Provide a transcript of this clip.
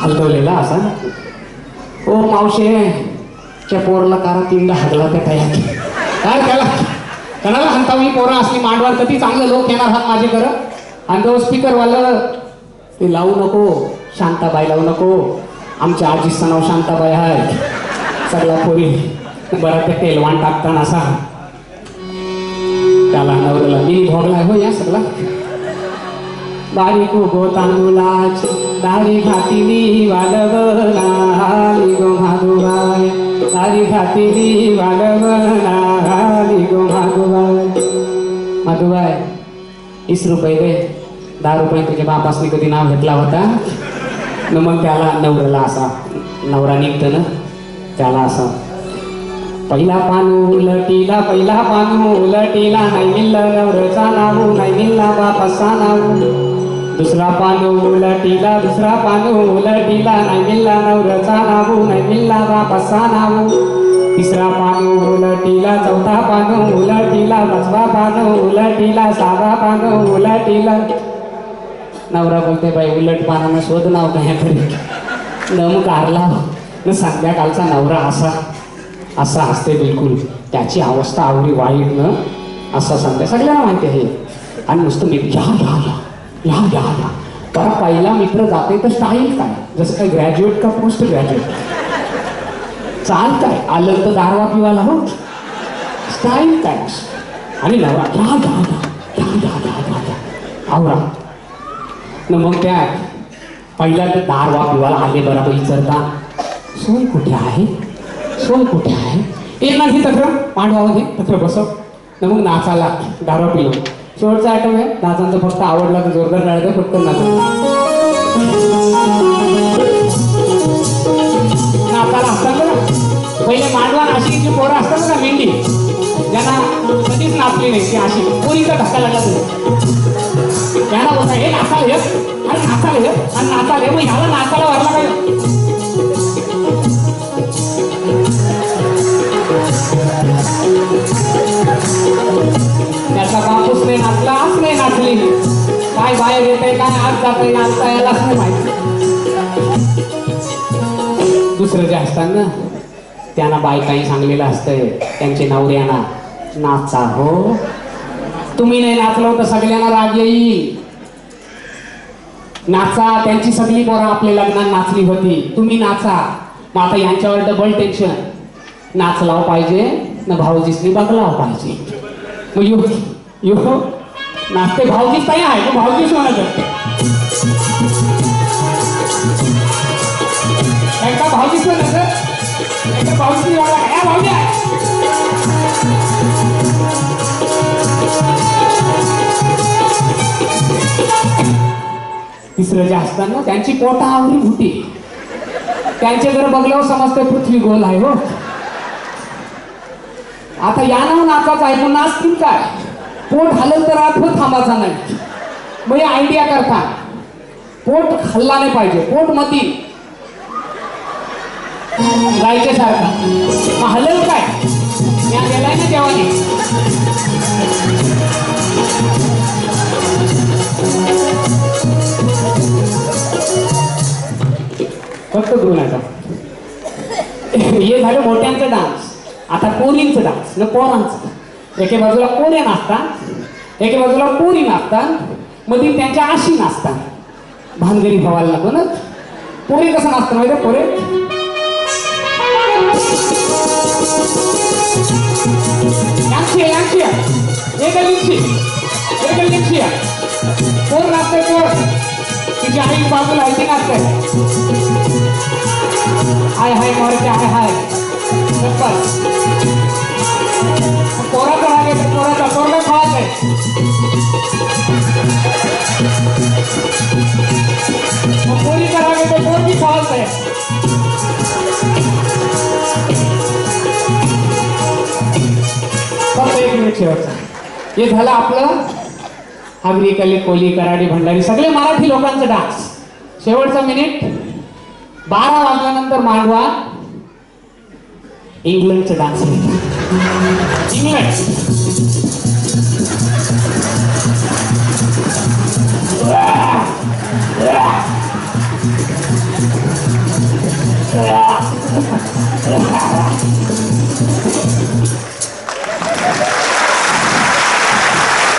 हलवलेला असा. ओ मावशे त्या पोरला कारा तीनदा हगला त्या तयार. काय त्याला? कोणाला हंतावली पोरं असली मांडवाल तर ती चांगले लोक येणार हात माझे घर. आणि तो स्पीकरवालं ते लावू नको शांताबाई लावू नको. आमच्या आजीचं नाव शांताबाई आहे सगळा पोरी बरं ते तेलवान टाकताना असा. त्याला नवऱ्याला मी भोगलाय हो या सगळा. बारीक गो तांदुळाची दारी घातिली वालवनाली गो माधुबाई दारी घातिली वालवनाली गो माधुबाई माधुबाई वीस रुपये दे. दहा रुपये तुझ्या बापासनी कधी नाव घेतला होता? न मग त्याला नवऱ्याला असा नवरा निघतं ना त्याला असा. पहिला पानू उलटीला पहिला पानू उलटीला नाही मिल्ला नवरचा नावू नाही मिल्ला बापाचा नावू. दुसरा पानू उलटीला दुसरा पानू उलटीला नाही मिळला नवरचा नावू नाही मिळला बापाचा नावू. तिसरा पानू उलटीला चौथा पानू उलटीला पाचवा पानू उलटीला सहावा पानू उलटीला. नवरा बोलते बाई उलट पानानं शोध नाव काय तरी. नम कारला. न संध्याकाळचा नवरा असा असा असते बिलकुल. त्याची अवस्था आवडी वाईट न असं सांगते. सगळ्यांना माहिती आहे. आणि नुसतं मी या या या या या या कारण पहिला मित्र जाते तर स्टाईल काय जसं काय ग्रॅज्युएट का पोस्ट ग्रॅज्युएट चाल काय आलं तर दारवा पिवायला हो स्टाईल काय आणि लावा या या या आवरा न मग त्या पहिला तर दारवा पिवायला आले बराबर विचारता सोय कुठे आहे सोय कुठे आहे ये नाही तक्र पांडवा घे तक्र बसव न मग नाचाला दारवा पिलो शेवटचा आयटम आहे. नाचांचं फक्त आवडला तर जोरदार राहायचं फक्त नाचा नाचाला असतात ना पहिले मांडवा नाशिकची पोरं असतात ना मेंढी. ज्यांना कधीच नाचली नाही ती अशी. पोरीचा धक्का लागला. तुझ्या त्यांना बोलता हे नाचाल हे अरे नाचाल हे आणि नाचाल हे मग ह्याला नाचायला काय बाहेर येते काय आज जाते नाचता यायलाच नाही माहिती. दुसरं जे असतात ना त्यांना बायकाही सांगलेलं असतंय त्यांचे नवऱ्यांना नाचा हो. तुम्ही नाही नाचलो तर सगळ्यांना राग येईल. नाचा त्यांची सगळी पोरं आपल्या लग्नात नाचली होती. तुम्ही नाचा. मग आता यांच्यावर डबल टेन्शन नाचलाव पाहिजे ना भाऊजीसनी बघलाव पाहिजे. मग यो यो. नाचते भावगीत काही आहे तो भावगीत म्हणायचं. एकदा भावगीत म्हणायचं. एकदा भाऊजी काय भावगी आहे. तिसरं जे असतात ना त्यांची पोटा आवरी होती. त्यांचे जर बघल्यावर समजते पृथ्वी गोल आहे हो. आता या नाव नाचाच आहे ऐकून नाचतील काय? पोट हलल तर आत थांबायचा नाही. मग आयडिया करता. पोट हल्ला नाही पाहिजे. पोट मती. जायच्या सारखा मग हलल काय? या गेलाय ना देवाने. फक्त गुरुनाचा हे झालं मोठ्यांचं डान्स आता पोरींचं डान्स न पोरांचं. एके बाजूला पोऱ्या नाचतात एके बाजूला पोरी नाचतात मधील त्यांच्या आशी नाचतात. भानगरी भावाला लागूनच पोरी कसं नाचतं माहिती आहे पोरे? यांची आहे, यांची एक एक पोर नाचते पोर तिची आई बाजूला आहे ती नाचते हाय हाय मारते हाय हाय. खावाच आहे मग पोरीचा आहे फक्त एक मिनिट शेवटचा हे झालं आपलं. आगरी कले कोली कराडी भंडारी सगळे मराठी लोकांचा डान्स शेवटचा मिनिट बारा वाजल्यानंतर मांडवा. इंग्लंडचा डान्स इंग्लंड